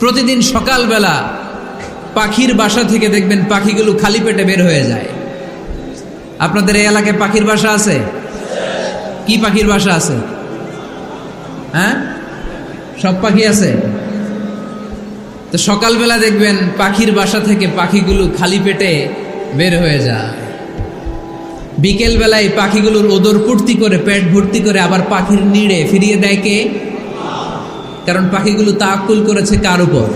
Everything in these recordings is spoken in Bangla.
প্রতিদিন সকালবেলা পাখির বাসা থেকে দেখবেন পাখিগুলো খালি পেটে বের হয়ে যায়। আপনাদের এই এলাকায় পাখির বাসা আছে? কি পাখির বাসা আছে? হ্যাঁ? সব পাখি আছে? তো সকালবেলা দেখবেন পাখির বাসা থেকে পাখিগুলো খালি পেটে বের হয়ে যায়। বিকেল বেলায় পাখিগুলোর ওদর পূর্তি করে, পেট ভর্তি করে আবার পাখির নিড়ে ফিরিয়ে দেয় কে? কারণ পাখিগুলো তাকুল করেছে কার উপর?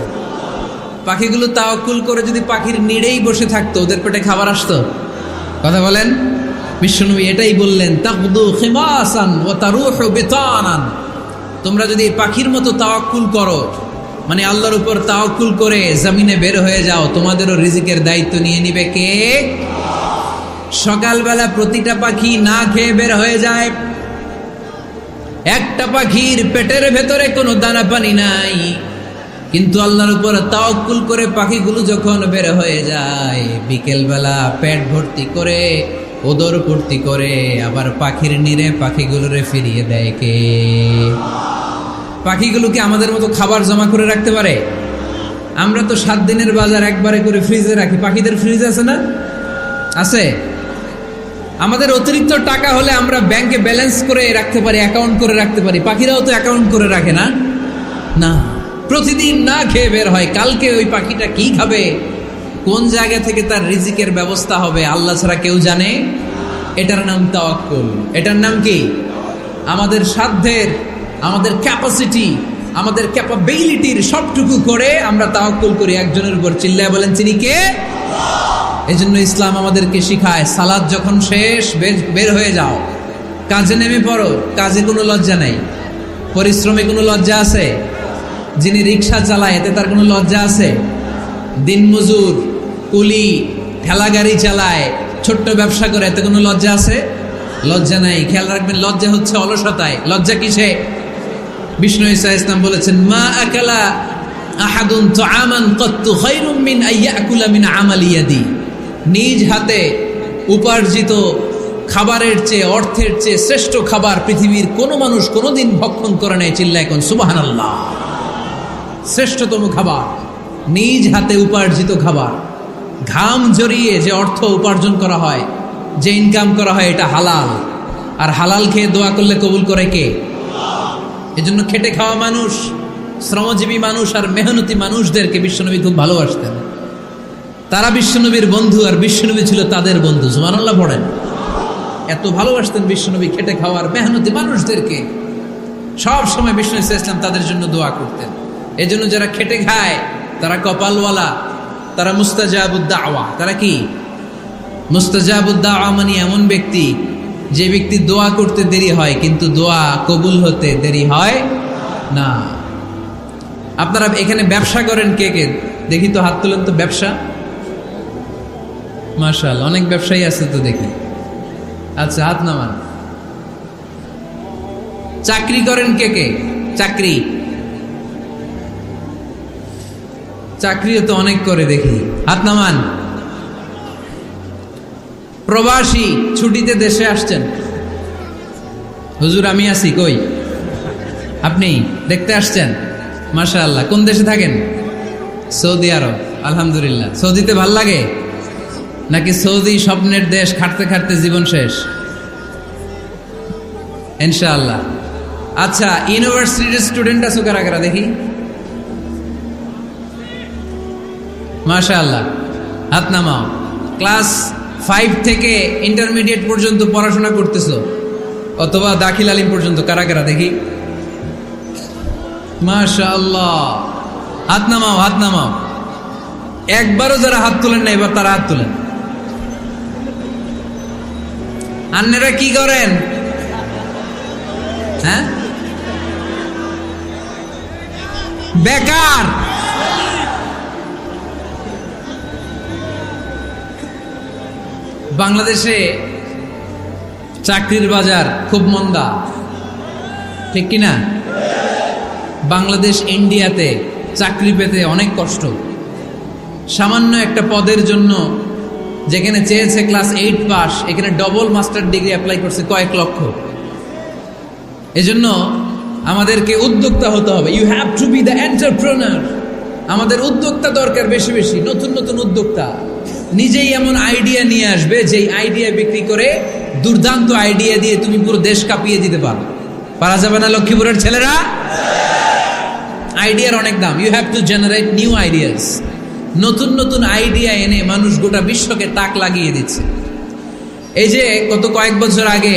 পাখিগুলো তাওকুল করে যদি পাখির নিড়েই বসে থাকতো, ওদের পেটে খাবার আসতো? কথা বলেন? বিশ্বনবী এটাই বললেন ও তোমরা যদি পাখির মতো তাওয়াক্কুল করো মানে আল্লাহর উপর তাওয়াক্কুল করে জমিনে বের হয়ে যাও, তোমাদেরও রিজিকের দায়িত্ব নিয়ে নিবে কে? সকালবেলা প্রতিটা পাখি না খেয়ে বের হয়ে যায়। একটা পাখির পেটের ভেতরে কোনো দানা পানি নাই। কিন্তু আল্লাহর উপর তাওকুল করে পাখিগুলো যখন বের হয়ে যায়, বিকেলবেলা পেট ভর্তি করে, ওদর ভর্তি করে, আবার পাখির নিরে পাখিগুলোরে ফিরিয়ে দেয় কে? পাখিগুলোকে আমাদের মতো খাবার জমা করে রাখতে পারে? আমরা তো সাত দিনের বাজার একবারে করে ফ্রিজে রাখি। পাখিদের ফ্রিজ আছে না? আছে? আমাদের অতিরিক্ত টাকা হলে আমরা ব্যাংকে ব্যালেন্স করে রাখতে পারি, অ্যাকাউন্ট করে রাখতে পারি। পাখিরাও তো অ্যাকাউন্ট করে রাখে না? না। প্রতিদিন না খেয়ে বের হয়। কালকে ওই পাখিটা কি খাবে? কোন জায়গা থেকে তার রিজিকের ব্যবস্থা হবে, আল্লাহ ছাড়া কেউ জানে? এটার নাম তাওয়াক্কুল। এটার নাম কি? আমাদের সাধ্যের, আমাদের ক্যাপাসিটি আমাদের ক্যাপাবিলিটির সবটুকু করে আমরা তাওয়াক্কুল করি। একজনের উপর চিল্লায় বলেন, চিনি কে? এই জন্য ইসলাম আমাদেরকে শিখায়, সালাদ যখন শেষ, বের- হয়ে যাও। কাজে নেমে পড়ো, কাজে কোনো লজ্জা নেই। পরিশ্রমে কোনো লজ্জা আছে? যিনি রিক্সা চালায়, এতে তার কোনো লজ্জা আছে? দিনমজুর, কুলি, ঠেলা গাড়ি চালায়, ছোট্ট ব্যবসা করে, এতে কোনো লজ্জা আছে? লজ্জা নাই। খেয়াল রাখবেন, লজ্জা হচ্ছে অলসতায়। লজ্জা কিসে? বিষ্ণু ইসা ইসলাম বলেছেন, মা আকালা আহাদুন তুআমান কত্তু খায়রুম মিন আইয়াকুলা মিন আমালি ইয়াদি। নিজ হাতে উপার্জিত খাবারের চেয়ে অর্থের চেয়ে শ্রেষ্ঠ খাবার পৃথিবীর কোনো মানুষ কোনোদিন ভক্ষণ করে নেয় চিল্লা এখন সুবহানাল্লাহ। শ্রেষ্ঠতম খাবার, নিজ হাতে উপার্জিত খাবার। ঘাম জড়িয়ে যে অর্থ উপার্জন করা হয়, যে ইনকাম করা হয়, এটা হালাল। আর হালাল খেয়ে দোয়া করলে কবুল করে কে? এজন্য খেটে খাওয়া মানুষ, শ্রমজীবী মানুষ আর মেহনতি মানুষদেরকে বিশ্বনবী খুব ভালোবাসতেন। তারা বিশ্বনবীর বন্ধু আর বিশ্বনবী ছিল তাদের বন্ধু সুমানাল্লাহ পড়েন। এত ভালোবাসতেন বিশ্বনবী খেটে খাওয়ার মেহনতি মানুষদেরকে। সব সময় বিষ্ণু ইসলাম তাদের জন্য দোয়া করতেন। এই জন্য যারা খেটে খায়, তারা কপালওয়ালা, তারা মুস্তাজাবুদ্দাওয়া। তারা কি? মুস্তাজাবুদ্দাওয়া মানে এমন ব্যক্তি, যে ব্যক্তি দোয়া করতে দেরি হয়, কিন্তু দোয়া কবুল হতে দেরি হয় না। আপনারা এখানে ব্যবসা করেন কে কে? দেখি তো হাত তুলেন তো ব্যবসা। মার্শাল অনেক ব্যবসায়ী আছে তো দেখি। আচ্ছা হাত নামান। চাকরি করেন কে কে? চাকরি। চাকরিও তো অনেক করে দেখি। হাত নামান। প্রবাসী, ছুটিতে দেশে আসছেন। হুজুর, আমি আছি, কই? আপনি দেখতে আসছেন? মাশা আল্লাহ কোন দেশে থাকেন? সৌদি আরব, আলহামদুলিল্লাহ। সৌদিতে ভালো লাগে? নাকি সৌদি স্বপ্নের দেশ খাটতে খাটতে জীবন শেষ? ইনশাআল্লাহ। আচ্ছা ইউনিভার্সিটির স্টুডেন্ট আছো কারা কারা দেখি? মাশা হাত নামাও। ক্লাস ফাইভ থেকে ইন্টারমিডিয়েট পর্যন্ত পড়াশোনা করতেছো? অথবা দাখিল আলিম পর্যন্ত, কারা কারা দেখি? মাশা আল্লাহ হাত নামাও হাত নামাও। একবারও যারা হাত তোলেন না, এবার তারা হাত তুলেন। আন্নেরা কি করেন? হ্যাঁ? বেকার! বাংলাদেশে চাকরির বাজার খুব মন্দা। ঠিক কিনা? বাংলাদেশ ইন্ডিয়াতে চাকরি পেতে অনেক কষ্ট। সামান্য একটা পদের জন্য যেখানে চেয়েছে ক্লাস এইট পাস এখানে ডবল মাস্টার ডিগ্রি অ্যাপ্লাই করছে কয়েক লক্ষ। এজন্য আমাদেরকে উদ্যোক্তা হতে হবে। You have to be the entrepreneur আমাদের উদ্যোক্তা দরকার বেশি বেশি, নতুন নতুন উদ্যোক্তা। নিজেই এমন আইডিয়া নিয়ে আসবে, যেই আইডিয়া বিক্রি করে দুর্দান্ত আইডিয়া দিয়ে তুমি পুরো দেশ কাঁপিয়ে দিতে পারো পারা যাবে না লক্ষ্মীপুরের ছেলেরা? আইডিয়ার অনেক দাম। You have to generate new ideas নতুন নতুন আইডিয়া এনে মানুষ গোটা বিশ্বকে তাক লাগিয়ে দিচ্ছে। এই যে গত কয়েক বছর আগে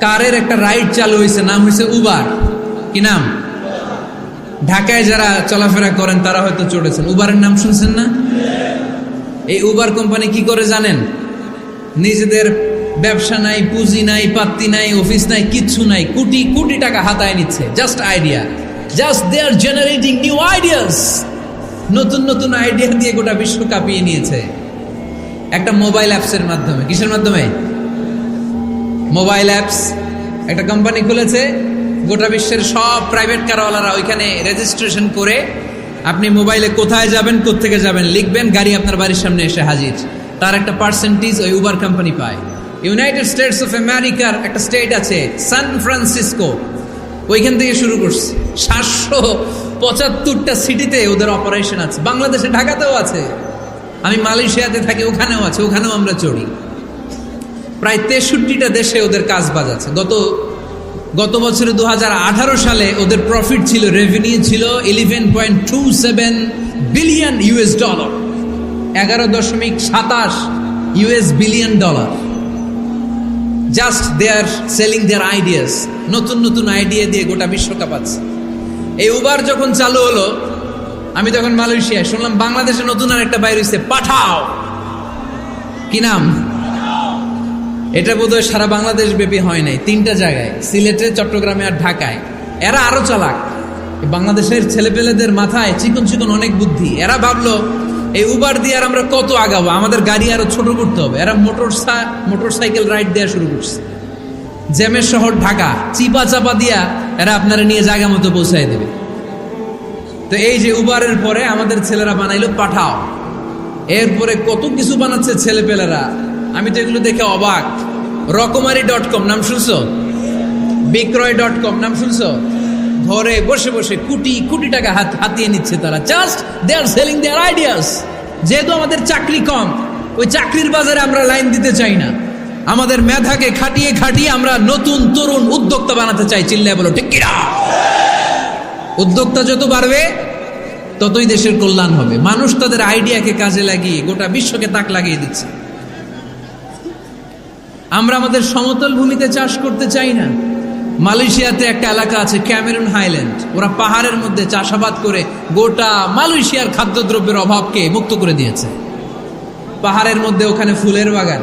কারের একটা রাইড চালু হয়েছে, নাম হয়েছে উবার কি নাম? ঢাকায় যারা চলাফেরা করেন, তারা হয়তো চড়েছেন। উবারের নাম শুনছেন না? এই উবার কোম্পানি কি করে জানেন? নিজেদের ব্যবসা নাই, পুঁজি নাই, পাত্তি নাই অফিস নাই কিচ্ছু নাই, কোটি কোটি টাকা হাতায় নিচ্ছে। Just idea just they are generating new ideas নতুন নতুন আইডিয়া দিয়ে গোটা বিশ্ব কাঁপিয়ে নিয়েছে। একটা মোবাইল অ্যাপসের মাধ্যমে। কিসের মাধ্যমে? মোবাইল অ্যাপস একটা কোম্পানি খুলেছে, গোটা বিশ্বের সব প্রাইভেট কারওয়ালারা ওইখানে রেজিস্ট্রেশন করে আপনি মোবাইলে কোথায় যাবেন, কোত্থেকে যাবেন, লিখবেন, গাড়ি আপনার বাড়ির সামনে এসে হাজির। তার একটা পার্সেন্টেজ ওই উবার কোম্পানি পায়। ইউনাইটেড স্টেটস অফ আমেরিকার একটা স্টেট আছে সান ফ্রান্সিসকো ওইখান থেকে শুরু করছে। সাতশো পঁচাত্তরটা সিটিতে ওদের অপারেশন আছে। বাংলাদেশে, ঢাকাতেও আছে। আমি মালয়েশিয়াতে থাকি, ওখানেও আছে, ওখানেও আমরা চড়ি। প্রায় তেষট্টিটা দেশে ওদের কাজ বাজ আছে। গত গত বছরে দু হাজার আঠারো সালে ওদের প্রফিট ছিল রেভিনিউ ছিল eleven point two seven billion US dollar এগারো দশমিক সাতাশ US billion dollar just they are selling their ideas নতুন নতুন আইডিয়া দিয়ে গোটা বিশ্বকাপ আছে। এই উবার যখন চালু হলো, আমি তখন মালয়েশিয়ায় শুনলাম বাংলাদেশে নতুন আর একটা বাইর হয়েছে পাঠাও। কি নাম? এটা বোধহয় সারা বাংলাদেশ ব্যাপী হয় নাই, তিনটা জায়গায়, সিলেটে, চট্টগ্রামে আর ঢাকায়। এরা আরও চালাক। বাংলাদেশের ছেলেপেলেদের মাথায় চিকন চিকন অনেক বুদ্ধি। এরা ভাবলো, এই উবার দিয়ে আর আমরা কত আগাবো? আমাদের গাড়ি আরও ছোট করতে হবে। এরা মোটর মোটর সাইকেল রাইড দেওয়া শুরু করছে। জ্যামের শহর ঢাকা চিপা চাপা দিয়া এরা আপনারা নিয়ে জায়গা মতো পৌঁছায় দেবে। তো এই যে উবারের পরে আমাদের ছেলেরা বানাইলো পাঠাও। এরপরে কত কিছু বানাচ্ছে ছেলেপেলেরা। আমি তো এগুলো দেখে অবাক। রকমারি ডট কম, নাম শুনছো? বিক্রয় ডট কম, নাম শুনছো? ঘরে বসে বসে কোটি কোটি টাকা হাত হাতিয়ে নিচ্ছে তারা। Just they are selling their ideas যেহেতু আমাদের চাকরি কম, ওই চাকরির বাজারে আমরা লাইন দিতে চাই না। আমাদের মেধাকে খাটিয়ে খাটিয়ে আমরা নতুন তরুণ উদ্যোক্তা বানাতে চাই, চিল্লায় বলো, ঠিক কিনা? উদ্যোক্তা যত বাড়বে, ততই দেশের কল্যাণ হবে। মানুষ তাদের আইডিয়াকে কাজে লাগিয়ে, গোটা বিশ্বকে তাক লাগিয়ে দিচ্ছে। আমরা আমাদের সমতল ভূমিতে চাষ করতে চাই না। মালয়েশিয়াতে একটা এলাকা আছে, ক্যামেরুন হাইল্যান্ড। ওরা পাহাড়ের মধ্যে চাষাবাদ করে গোটা মালয়েশিয়ার খাদ্যদ্রব্যের অভাবকে মুক্ত করে দিয়েছে। পাহাড়ের মধ্যে ওখানে ফুলের বাগান।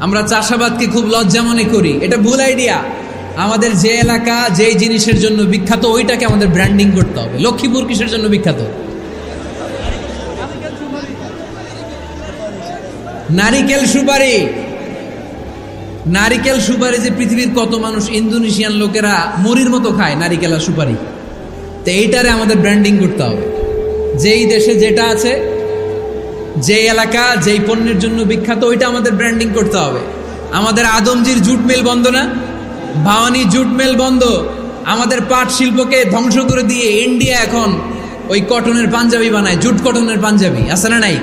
আমরা চাষাবাদকে খুব লজ্জা মনে করি। এটা ভুল আইডিয়া আমাদের যে এলাকা, যেই জিনিসের জন্য বিখ্যাত, ওইটাকে আমাদের ব্র্যান্ডিং করতে হবে। লক্ষ্মীপুর কিসের জন্য বিখ্যাত? নারিকেল সুপারি। নারিকেল সুপারি যে পৃথিবীর কত মানুষ ইন্দোনেশিয়ান লোকেরা মরির মতো খায় নারিকেল আর সুপারি। তো এইটারে আমাদের ব্র্যান্ডিং করতে হবে। যেই দেশে যেটা আছে যে এলাকা, যেই পণ্যের জন্য বিখ্যাত, ওইটা আমাদের ব্র্যান্ডিং করতে হবে। আমাদের আদমজির জুট মিল বন্ধ না? ভাওয়ানি জুট মিল বন্ধ। আমাদের পাট শিল্পকে ধ্বংস করে দিয়ে ইন্ডিয়া এখন ওই কটনের পাঞ্জাবি বানায়, জুট কটনের পাঞ্জাবি। আছে না নাই?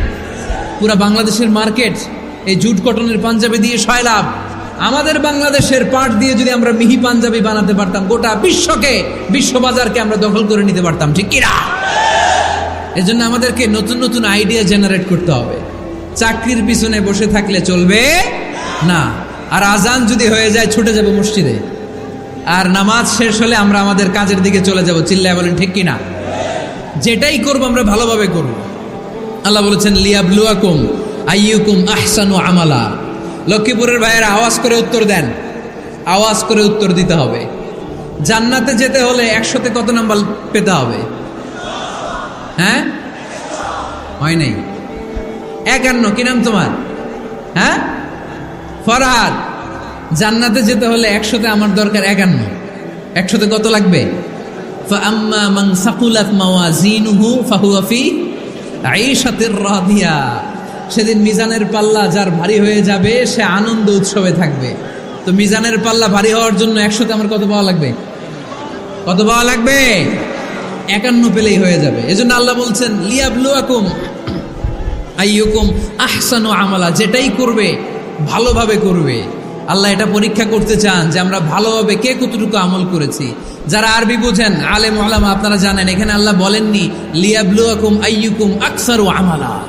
পুরা বাংলাদেশের মার্কেট এই জুট কটনের পাঞ্জাবি দিয়ে লাভ আমাদের বাংলাদেশের পাট দিয়ে যদি আমরা মিহি পাঞ্জাবি বানাতে পারতাম, গোটা বিশ্বকে, বিশ্ববাজারকে আমরা দখল করে নিতে পারতাম, ঠিক কিনা এজন্য আমাদেরকে নতুন নতুন আইডিয়া জেনারেট করতে হবে। চাকরির পিছনে বসে থাকলে চলবে না। আর আজান যদি হয়ে যায়, ছুটে যাব মসজিদে। আর নামাজ শেষ হলে আমরা আমাদের কাজের দিকে চলে যাব। চিল্লায় বলেন, ঠিক কিনা? যেটাই করব, আমরা ভালোভাবে করব। আল্লাহ বলেছেন, লিয়াবলুয়াকুম আইয়ুকুম আহসানু আমালা। লক্ষ্মীপুরের ভাইয়েরা আওয়াজ করে উত্তর দেন। আওয়াজ করে উত্তর দিতে হবে। জান্নাতে যেতে হলে একশোতে কত নাম্বার পেতে হবে? হ্যাঁ? হয় নাই। একান্ন, কি নাম তোমার? হ্যাঁ? ফরহাদ, জান্নাতে যেতে হলে একশোতে আমার দরকার একান্ন। একশোতে কত লাগবে? সেদিন মিজানের পাল্লা যার ভারী হয়ে যাবে, সে আনন্দ উৎসবে থাকবে। তো মিজানের পাল্লা ভারী হওয়ার জন্য একশোতে আমার কত পাওয়া লাগবে? কত পাওয়া লাগবে? একান্ন পেলেই হয়ে যাবে। এজন্য আল্লাহ বলছেন লিয়াবলু লিয়াবলুয়াকুম, আইয়ুকুম আহসানু আমলা, যেটাই করবে, ভালোভাবে করবে। আল্লাহ এটা পরীক্ষা করতে চান যে আমরা ভালোভাবে কে কতটুকু আমল করেছি। যারা আরবি বুঝেন, আলেম আলামা আপনারা জানেন, এখানে আল্লাহ বলেননি লিয়াবলু লিয়াবলুয়াকুম আইয়ুকুম আকসারু আমালা।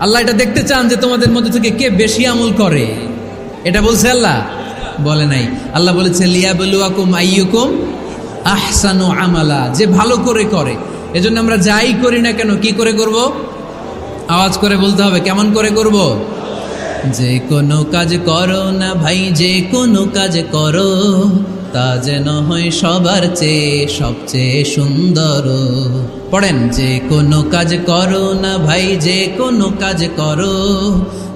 আল্লাহ এটা দেখতে চান যে তোমাদের মধ্যে থেকে কে বেশি আমল করে। এটা বলছে আল্লাহ? বলে নাই। আল্লাহ বলেছে, লিয়াবলুয়াকুম আইয়ুকুম আহসানু আমালা, যে ভালো করে করে। এজন্য আমরা যাই করি না কেন? কি করে করব? আওয়াজ করে বলতে হবে, কেমন করে করব? যে কোনো কাজ করো না ভাই, যে কোনো কাজ করো, তা যেন হয় সবার চেয়ে সবচেয়ে সুন্দর। পড়েন, যে কোনো কাজ করো না ভাই, যে কোনো কাজ করো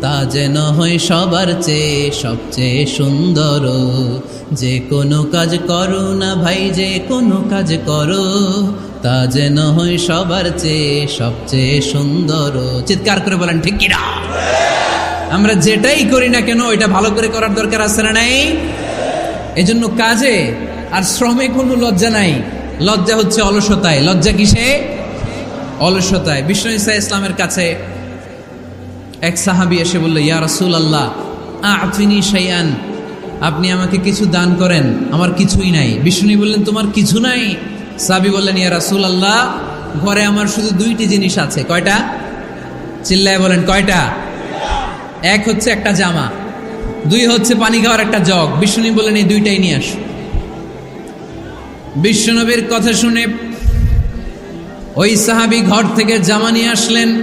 তা যেন হয় সবার চেয়ে সবচেয়ে সুন্দর। যে কোনো কাজ করো না ভাই, যে কোনো কাজ করো, তা যেন হয় সবার চেয়ে সবচেয়ে সুন্দর। চিৎকার করে বলেন, ঠিক কিনা আমরা যেটাই করি না কেন, ওইটা ভালো করে করার দরকার আছে না নাই? এজন্য কাজে আর শ্রমে কোনো লজ্জা নাই। লজ্জা হচ্ছে অলসতায়। লজ্জা কিসে? অলসতায়। বিষ্ণু ইসা ইসলামের কাছে এক সাহাবি এসে বলল, ইয়া রাসুল আল্লাহ আফিনি শাইয়ান আপনি আমাকে কিছু দান করেন, আমার কিছুই নাই। বিষ্ণু বললেন, তোমার কিছু নাই? সাবি বললেন, ইয়া রাসুল আল্লাহ ঘরে আমার শুধু দুইটি জিনিস আছে। কয়টা? চিল্লায় বলেন, কয়টা? এক হচ্ছে একটা জামা, দুই হচ্ছে পানি খাওয়ার একটা জগ। বিষ্ণু বললেন, এই দুইটাই নিয়ে আস। বিশ্বনবীর কথা শুনে ওই সাহাবি ঘর থেকে জামা নিয়ে আসলেন।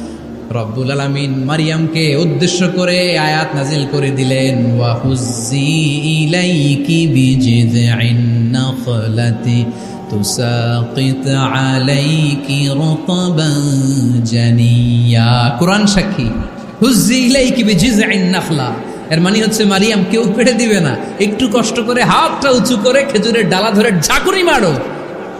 রব্বুল আলামিন মারিয়ামকে উদ্দেশ্য করে আয়াত নাজিল করে দিলেন জানিয়া। কোরআন সাক্ষী হুজি এর মানে হচ্ছে মারিয়াম কেউ পেড়ে দিবে না, একটু কষ্ট করে হাতটা উঁচু করে খেজুরের ডালা ধরে ঝাঁকুনি মারো।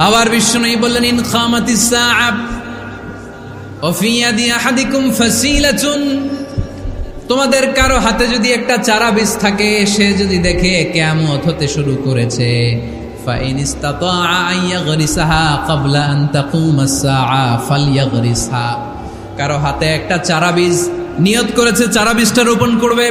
আবার বিষ্ণু বললেন, ইন ফাসিলাতুন। তোমাদের কারও হাতে যদি একটা চারা বীজ থাকে, সে যদি দেখে কেয়ামত হতে শুরু করেছে। কারও হাতে একটা চারা বীজ, নিয়ত করেছে, চারা বীজটা রোপণ করবে।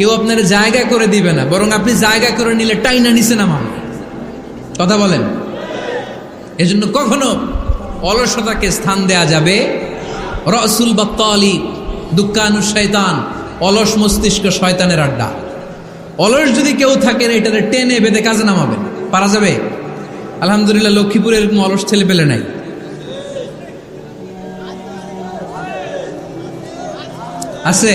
কেউ আপনার জায়গা করে দিবে না, বরং আপনি জায়গা করে নিলে টাইনা নিচে নামাবে কথা বলেন। এজন্য কখনো অলসতাকে স্থান দেয়া যাবে। রসুল বা তলি দুঃখানু শয়তান, অলস মস্তিষ্ক শয়তানের আড্ডা। অলস যদি কেউ থাকেন এটাতে টেনে বেঁধে কাজে নামাবেন পারা যাবে? আলহামদুলিল্লাহ লক্ষ্মীপুরে এরকম অলস ছেলে পেলে নাই। আছে?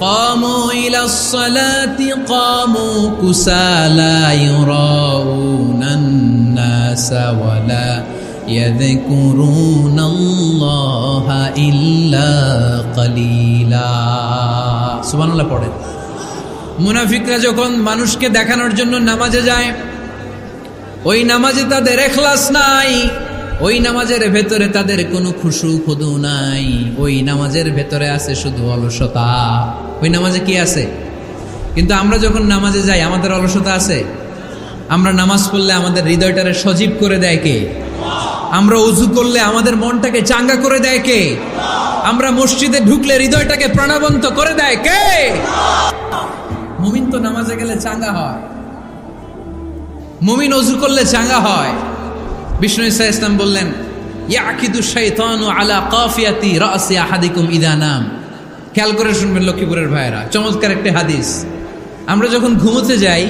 قاموا إلى الصلاة قاموا كسالى يراءون الناس ولا يذكرون الله إلا قليلا সুবহান আল্লাহ পড়েন মুনাফিকরা যখন মানুষকে দেখানোর জন্য নামাজে যায় ওই নামাজে তাদের এখলাস নাই ওই নামাজের ভেতরে তাদের কোনো খুশু খুদু নাই। ওই নামাজের ভেতরে আছে শুধু অলসতা। ওই নামাজে কি আছে? কিন্তু আমরা যখন নামাজে যাই, আমাদের অলসতা আছে? আমরা নামাজ পড়লে আমাদের হৃদয়টারে সজীব করে দেয় কে? আমরা উজু করলে আমাদের মনটাকে চাঙ্গা করে দেয় কে? আমরা মসজিদে ঢুকলে হৃদয়টাকে প্রাণবন্ত করে দেয় কে? মুমিন তো নামাজে গেলে চাঙ্গা হয়। মুমিন অজু করলে চাঙ্গা হয়। বিষ্ণু ইসা ইসলাম বললেন, ইয়াকিদু শাইতানু আলা কাফিয়াতি রাসি আহাদিকুম ইদা নাম। খেয়াল করে শুনবেন লক্ষ্মীপুরের ভাইয়েরা, চমৎকার একটা হাদিস। আমরা যখন ঘুমোতে যাই,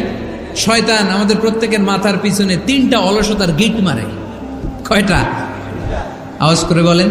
শয়তান আমাদের প্রত্যেকের মাথার পিছনে তিনটা অলসতার গিট মারে। কয়টা? আওয়াজ করে বলেন।